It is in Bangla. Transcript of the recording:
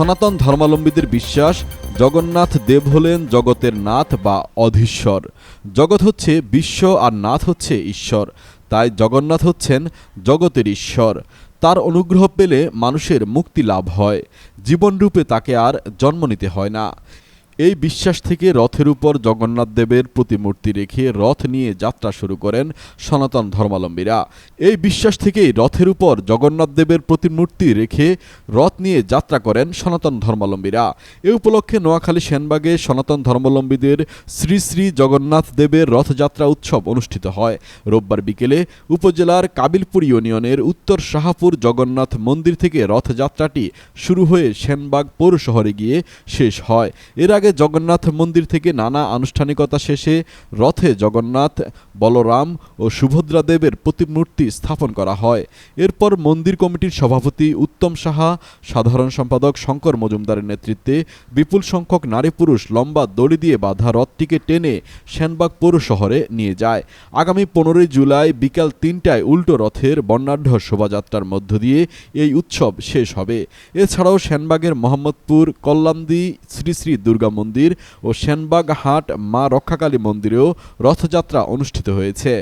সনাতন ধর্মাবলম্বীদের বিশ্বাস, জগন্নাথ দেব হলেন জগতের নাথ বা অধীশ্বর। জগৎ হচ্ছে বিশ্ব আর নাথ হচ্ছে ঈশ্বর। তাই জগন্নাথ হচ্ছেন জগতের ঈশ্বর। তার অনুগ্রহ পেলে মানুষের মুক্তি লাভ হয়। জীবনরূপে তাকে আর জন্ম নিতে হয় না। এই বিশ্বাস থেকে রথের উপর জগন্নাথ দেবের প্রতিমূর্তি রেখে রথ নিয়ে যাত্রা শুরু করেন সনাতন ধর্মাবলম্বীরা এই বিশ্বাস থেকেই রথের উপর জগন্নাথ দেবের প্রতিমূর্তি রেখে রথ নিয়ে যাত্রা করেন সনাতন ধর্মাবলম্বীরা এ উপলক্ষে নোয়াখালী সেনবাগে সনাতন ধর্মাবলম্বীদের শ্রী শ্রী জগন্নাথ দেবের রথযাত্রা উৎসব অনুষ্ঠিত হয়। রোববার বিকেলে উপজেলার কাবিলপুর ইউনিয়নের উত্তর শাহাপুর জগন্নাথ মন্দির থেকে রথযাত্রাটি শুরু হয়ে সেনবাগ পৌর শহরে গিয়ে শেষ হয়। এর আগে জগন্নাথ মন্দির থেকে নানা আনুষ্ঠানিকতা শেষে রথে জগন্নাথ, বলরাম ও সুভদ্রা দেবের প্রতিমূর্তি স্থাপন করা হয়। এরপর মন্দির কমিটির সভাপতি উত্তম সাহা, সাধারণ সম্পাদক শঙ্কর মজুমদারের নেতৃত্বে বিপুল সংখ্যক নারী পুরুষ লম্বা দড়ি দিয়ে বাঁধা রথটিকে টেনে সেনবাগ পৌর শহরে নিয়ে যায়। আগামী পনেরোই জুলাই বিকাল তিনটায় উল্টো রথের বর্ণাঢ্য শোভাযাত্রার মধ্য দিয়ে এই উৎসব শেষ হবে। এছাড়াও সেনবাগের মোহাম্মদপুর কল্যান্দি শ্রী শ্রী দুর্গা মন্দির ও সেনবাগ হাট মা রক্ষাকালী মন্দিরেও রথযাত্রা অনুষ্ঠিত হয়েছে।